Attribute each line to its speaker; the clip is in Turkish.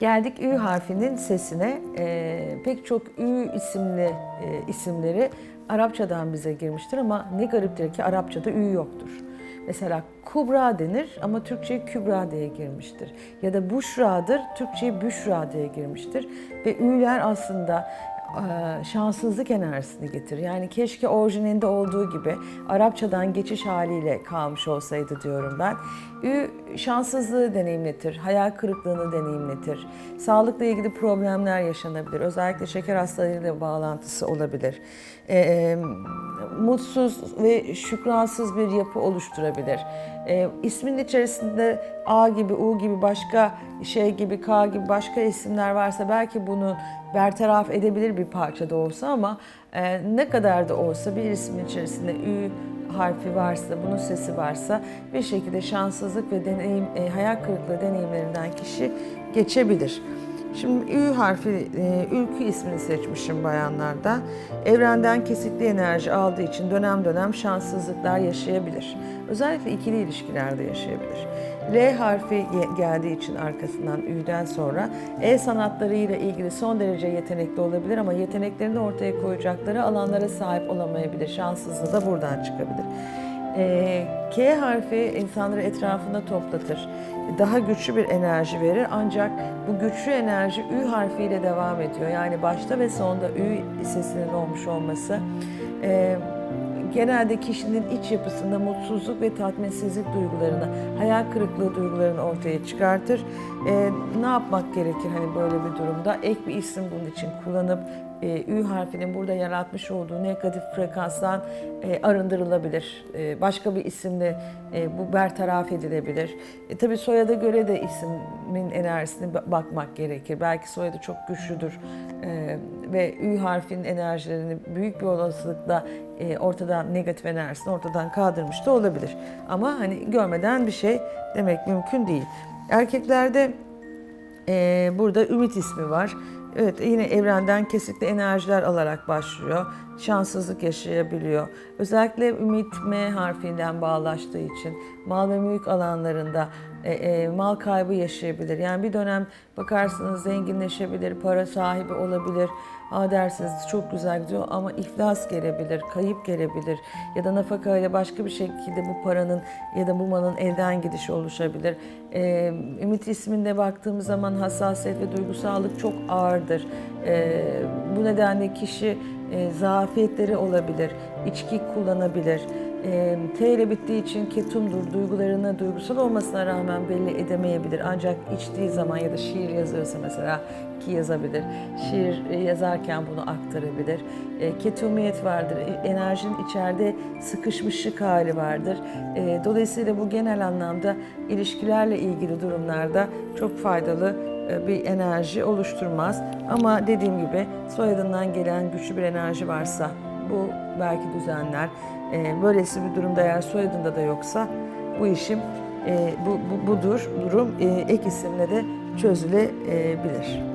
Speaker 1: Geldik Ü harfinin sesine. Ee, pek çok Ü isimli e, isimleri Arapçadan bize girmiştir ama ne gariptir ki Arapçada Ü yoktur. Mesela Kubra denir ama Türkçe Kübra diye girmiştir. Ya da Buşra'dır, Türkçe Büşra diye girmiştir. Ve Ü'ler aslında e, şanssızlık enerjisini getirir. Yani keşke orijininde olduğu gibi Arapçadan geçiş haliyle kalmış olsaydı diyorum ben. Ü şanssızlığı deneyimletir, hayal kırıklığını deneyimletir. Sağlıkla ilgili problemler yaşanabilir. Özellikle şeker hastalığıyla bağlantısı olabilir. E, mutsuz ve şükransız bir yapı oluşturabilir. E, ismin içerisinde A gibi, U gibi başka şey gibi, K gibi başka isimler varsa belki bunu bertaraf edebilir bir parçada olsa ama e, ne kadar da olsa bir ismin içerisinde Ü harfi varsa, bunun sesi varsa bir şekilde şanssızlık ve deneyim, e, hayal kırıklığı deneyimlerinden kişi geçebilir. Şimdi Ü harfi, e, ülkü ismini seçmişim bayanlarda. Evrenden kesikli enerji aldığı için dönem dönem şanssızlıklar yaşayabilir. Özellikle ikili ilişkilerde yaşayabilir. L harfi geldiği için arkasından Ü'den sonra el sanatlarıyla ilgili son derece yetenekli olabilir ama yeteneklerini ortaya koyacakları alanlara sahip olamayabilir. Şanssızlığı da buradan çıkabilir. Ee, K harfi insanları etrafında toplatır. Daha güçlü bir enerji verir ancak bu güçlü enerji Ü harfiyle devam ediyor. Yani başta ve sonda Ü sesinin olmuş olması e, genelde kişinin iç yapısında mutsuzluk ve tatminsizlik duygularını, hayal kırıklığı duygularını ortaya çıkartır. E, ne yapmak gerekir hani böyle bir durumda? Ek bir isim bunun için kullanıp e, Ü harfinin burada yaratmış olduğu negatif frekanstan e, arındırılabilir. E, başka bir isimle e, bu bertaraf edilebilir. E, tabii soyada göre de ismin enerjisine ba- bakmak gerekir. Belki soyadı çok güçlüdür e, ve Ü harfinin enerjilerini büyük bir olasılıkla e, ortadan negatif enerjisini ortadan kaldırmış da olabilir. Ama hani görmeden bir şey demek mümkün değil. Erkeklerde ee, burada Ümit ismi var. Evet yine evrenden kesikli enerjiler alarak başlıyor. Şanssızlık yaşayabiliyor. Özellikle Ümit M harfinden bağlaştığı için mal ve mülk alanlarında e, e, mal kaybı yaşayabilir. Yani bir dönem bakarsınız zenginleşebilir, para sahibi olabilir. Aa dersiniz çok güzel gidiyor ama iflas gelebilir, kayıp gelebilir ya da nafaka ile başka bir şekilde bu paranın ya da bu malın elden gidişi oluşabilir. Ee, Ümit isminde baktığımız zaman hassasiyet ve duygusallık çok ağırdır. Ee, bu nedenle kişi e, zafiyetleri olabilir, içki kullanabilir. E, T ile bittiği için ketumdur, duygularını duygusal olmasına rağmen belli edemeyebilir. Ancak içtiği zaman ya da şiir yazıyorsa mesela ki yazabilir, şiir yazarken bunu aktarabilir. E, ketumiyet vardır, e, enerjinin içeride sıkışmışlık hali vardır. E, dolayısıyla bu genel anlamda ilişkilerle ilgili durumlarda çok faydalı e, bir enerji oluşturmaz. Ama dediğim gibi soyadından gelen güçlü bir enerji varsa bu belki düzenler. E, Böylesi bir durumda eğer soyadında da yoksa bu işim e, bu, bu budur durum e, ek isimle de çözülebilir.